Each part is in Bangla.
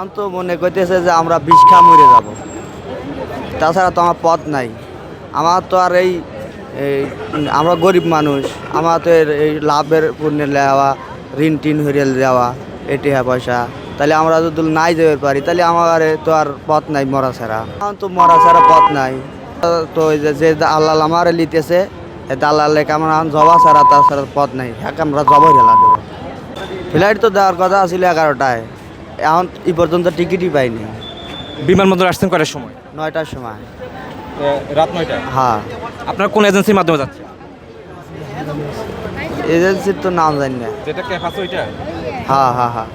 আমি তো মনে করতেছে যে আমরা বিষ খা মরে যাব। তাছাড়া তো আমার পথ নাই। আমার তো আর এই আমরা গরিব মানুষ। আমার তো এই লাভের পুণ্যে নেওয়া ঋণ টিন হরিয়াল দেওয়া এটি হ্যাঁ পয়সা। তাহলে আমরা যদি নাই যেতে পারি, তাহলে আমার তো আর পথ নাই মরা ছাড়া। আমার তো মরা ছাড়া পথ নাই। তো যে আল্লাহ আমার লিতেছে দালালে আমরা জবা ছাড়া, তাছাড়া পথ নাই। হ্যাঁ আমরা জবাই হেলা দেবো। ফ্লাইট তো দেওয়ার কথা ছিল এগারোটায়। এখন এই পর্যন্ত টিকিটই পাইনি। বিমানবন্দর আসছেন কটার সময়? নয়টার সময়। রাত নয়টা? হ্যাঁ। আপনার কোন এজেন্সির মাধ্যমে যাচ্ছে এজেন্সির তো নাম জানি না। যেটা ক্যাফ আছে ওইটা? হ্যাঁ হ্যাঁ হ্যাঁ।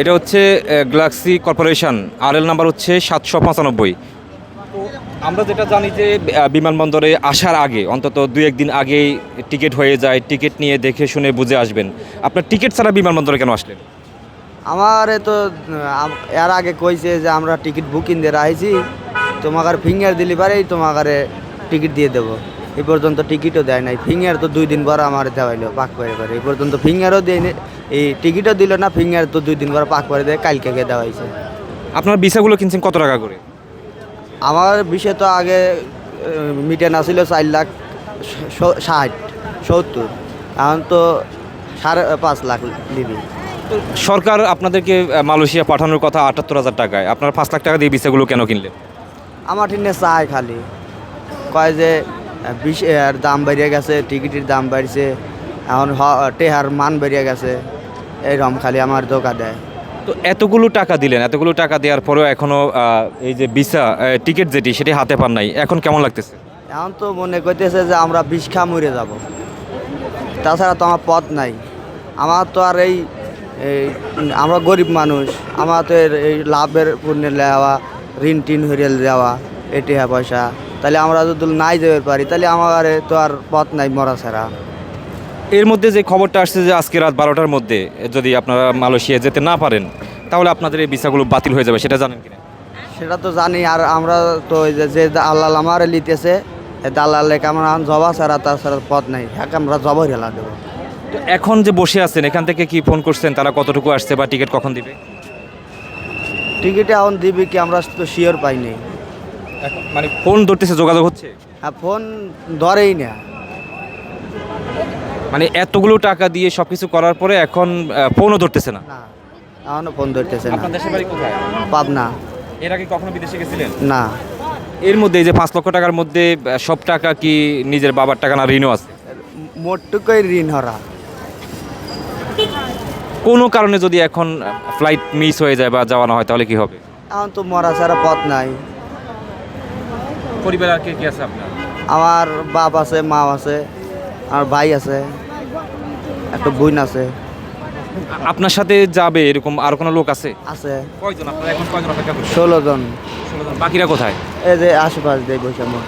এটা হচ্ছে গ্যালাক্সি কর্পোরেশন। আর এল নাম্বার হচ্ছে সাতশো পঁচানব্বই। আমরা যেটা জানি যে বিমানবন্দরে আসার আগে অন্তত দুই একদিন আগেই টিকিট হয়ে যায়। টিকিট নিয়ে দেখে শুনে বুঝে আসবেন। আপনার টিকিট ছাড়া বিমানবন্দরে কেন আসলেন? আমার তো এর আগে কইছে যে আমরা টিকিট বুকিং দিয়ে রাখছি তোমাকে ফিঙ্গার দিলি পারেই তোমাকে টিকিট দিয়ে দেবো। এই পর্যন্ত টিকিটও দেয় নাই। ফিঙ্গার তো দুই দিন পর আমার দেওয়াইলো পাক করে করে। এই পর্যন্ত ফিঙ্গারও দেয় এই টিকিটও দিল না ফিঙ্গার তো দুই দিন পর পাক করে দেয় কালকে গে দেওয়া হয়েছে আপনার ভিসাগুলো কিনছেন কত টাকা করে? আমার বিষয় তো আগে মিটেন আসিল চার লাখ ষাট সত্তর। এখন তো সাড়ে পাঁচ লাখ দিবি সরকার আপনাদেরকে মালয়েশিয়া পাঠানোর কথা আটাত্তর হাজার টাকায়। আপনার পাঁচ লাখ টাকা দিয়ে ভিসাগুলো কেন কিনলেন? আমার ঠিনে চায় খালি। কয় যে বিশ এর দাম বেরিয়ে গেছে টিকিটের দাম বাড়ছে এখন টেহার মান বেরিয়ে গেছে এইরকম খালি আমার ধোকা দেয়। তো এতগুলো টাকা দিলেন এতগুলো টাকা দেওয়ার পরেও এখনও এই যে ভিসা টিকিট যেটি সেটি হাতে পান নাই। এখন কেমন লাগতেছে? এখন তো মনে করতেছে যে আমরা বিষ খা মরে যাব। তাছাড়া তো আমার পথ নাই। আমার তো আর এই এই আমরা গরিব মানুষ। আমার তো এর- এই লাভের পুণ্যে লেওয়া ঋণ টিন হরিয়াল দেওয়া এটি হ্যাঁ পয়সা। তাহলে আমরা যদি নাই যেতে পারি তাহলে আমার তো আর পথ নাই মরা ছাড়া। এর মধ্যে যে খবরটা আসছে যে আজকে রাত বারোটার মধ্যে যদি আপনারা মালয়েশিয়া যেতে না পারেন তাহলে আপনাদের এই ভিসাগুলো বাতিল হয়ে যাবে সেটা জানেন কিনা? সেটা তো জানি আর আমরা তো ওই যে আল্লাহ আমার লিতেছে দালালে আমরা জবা ছাড়া তাছাড়া পথ নাই। হ্যাঁ আমরা জবা হেলা দেবো তো এখন যে বসে আছেন এখান থেকে কি ফোন করছেন? তারা কতটুকু আসছে বা টিকিট কখন দিবে? টিকিটে এখন দিবে কি আমরা তো শিওর পাইনি এখন মানে ফোন ধরতেছে যোগাযোগ হচ্ছে? হ্যাঁ ফোন ধরেই না। মানে এতগুলো টাকা দিয়ে সবকিছু করার পরে এখন ফোনও ধরতেছে না? না এখনও ফোন ধরতেছে না। আপনার দেশের বাড়ি কোথায়? পাবনা। এর আগে কখনো বিদেশে গেছিলেন? না। এর মধ্যে এই যে পাঁচ লক্ষ টাকার মধ্যে সব টাকা কি নিজের বাবার টাকা না ঋণও আছে? মোটটুকুই ঋণ হরা। কোনো কারণে যদি এখন ফ্লাইট মিস হয়ে যায় বা যাওয়া না হয় তাহলে কি হবে? এখন তো মরা ছাড়া পথ নাই। পরিবার আর কে কি আছে আপনার? আমার বাপ আছে মা আছে আর ভাই আছে একটা বোন আছে। আপনার সাথে যাবে এরকম আর কোনো লোক আছে? আছে। কয়জন? আপনারা এখন কয়জন অপেক্ষা করছেন? ষোলো জন। বাকিরা কোথায়? এই যে আশেপাশ দিয়ে বসে আমার।